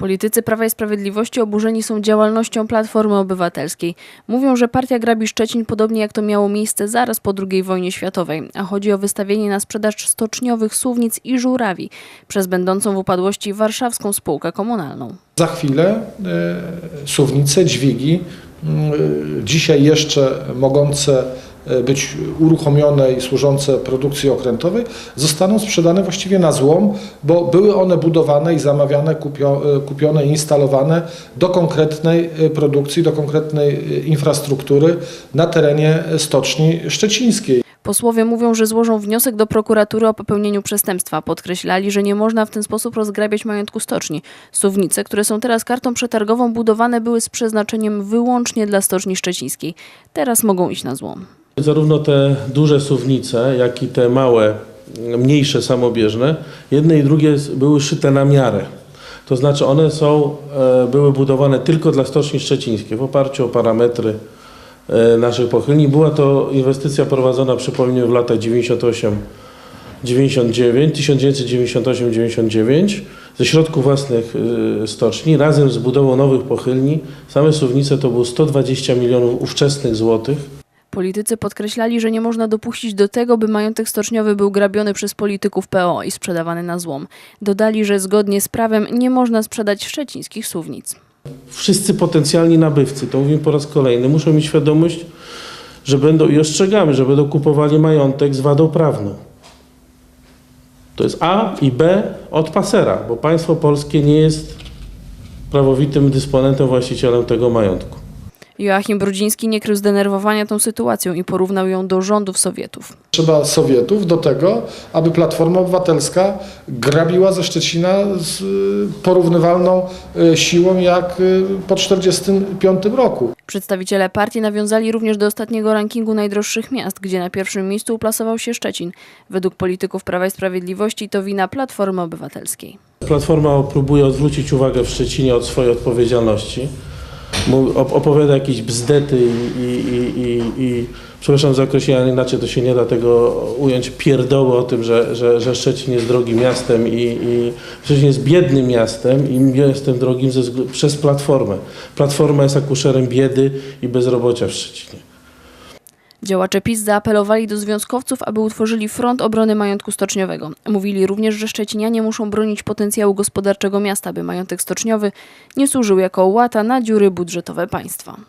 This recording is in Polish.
Politycy Prawa i Sprawiedliwości oburzeni są działalnością Platformy Obywatelskiej. Mówią, że partia grabi Szczecin podobnie jak to miało miejsce zaraz po II wojnie światowej, a chodzi o wystawienie na sprzedaż stoczniowych suwnic i żurawi przez będącą w upadłości warszawską spółkę komunalną. Za chwilę e, suwnice, dźwigi, e, dzisiaj jeszcze mogące być uruchomione i służące produkcji okrętowej, zostaną sprzedane właściwie na złom, bo były one budowane i zamawiane, kupio, e, kupione instalowane do konkretnej e, produkcji, do konkretnej e, infrastruktury na terenie stoczni szczecińskiej. Posłowie mówią, że złożą wniosek do prokuratury o popełnieniu przestępstwa. Podkreślali, że nie można w ten sposób rozgrabiać majątku stoczni. Suwnice, które są teraz kartą przetargową, budowane były z przeznaczeniem wyłącznie dla stoczni szczecińskiej. Teraz mogą iść na złom. Zarówno te duże suwnice, jak i te małe, mniejsze samobieżne, jedne i drugie były szyte na miarę. To znaczy one są, e, były budowane tylko dla Stoczni Szczecińskiej w oparciu o parametry e, naszych pochylni. Była to inwestycja prowadzona, przypomnę, w latach 98 99, 1998-99 ze środków własnych e, stoczni razem z budową nowych pochylni. Same suwnice to było 120 milionów ówczesnych złotych. Politycy podkreślali, że nie można dopuścić do tego, by majątek stoczniowy był grabiony przez polityków PO i sprzedawany na złom. Dodali, że zgodnie z prawem nie można sprzedać szczecińskich suwnic. Wszyscy potencjalni nabywcy, to mówimy po raz kolejny, muszą mieć świadomość, że będą i ostrzegamy, że będą kupowali majątek z wadą prawną. To jest A i B od pasera, bo państwo polskie nie jest prawowitym dysponentem, właścicielem tego majątku. Joachim Brudziński nie krył zdenerwowania tą sytuacją i porównał ją do rządów Sowietów. Trzeba Sowietów do tego, aby Platforma Obywatelska grabiła ze Szczecina z y, porównywalną y, siłą jak y, po 1945 roku. Przedstawiciele partii nawiązali również do ostatniego rankingu najdroższych miast, gdzie na pierwszym miejscu uplasował się Szczecin. Według polityków Prawa i Sprawiedliwości to wina Platformy Obywatelskiej. Platforma próbuje odwrócić uwagę w Szczecinie od swojej odpowiedzialności. Opowiada jakieś bzdety i, i, i, i, przepraszam za określenie, inaczej to się nie da tego ująć, pierdoły o tym, że, że, że Szczecin jest drogim miastem i, i Szczecin jest biednym miastem i miastem drogim ze, przez Platformę. Platforma jest akuszerem biedy i bezrobocia w Szczecinie. Działacze PiS zaapelowali do związkowców, aby utworzyli front obrony majątku stoczniowego. Mówili również, że szczecinianie muszą bronić potencjału gospodarczego miasta, by majątek stoczniowy nie służył jako łata na dziury budżetowe państwa.